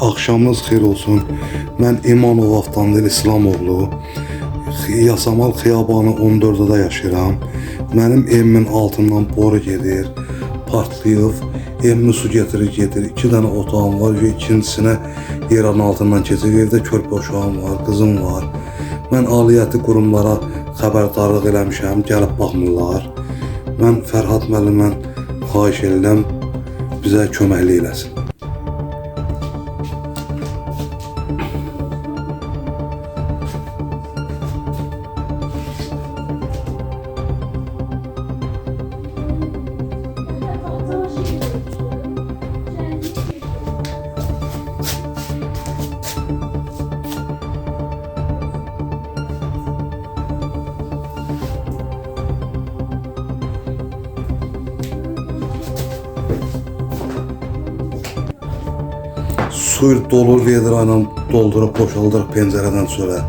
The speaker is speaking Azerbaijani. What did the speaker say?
Axşamınız xeyir olsun. Mən İmanov Avtandil İslamoğlu. Yasamal Xiyabanı 14-də yaşayıram. Mənim evimin altından boru gedir, partlayıb, evimi su getirir, gedir. İki dənə otağım var və ikincisinə yerin altından keçir. Evdə körpə uşağım var, qızım var. Mən aliyyəti qurumlara xəbərdarlıq eləmişəm, gəlib baxmırlar. Mən Fərhad müəllimdən xahiş edirəm, bizə köməklik eləsin. Su dolur verir anam doldurup boşaldır pencereden sonra.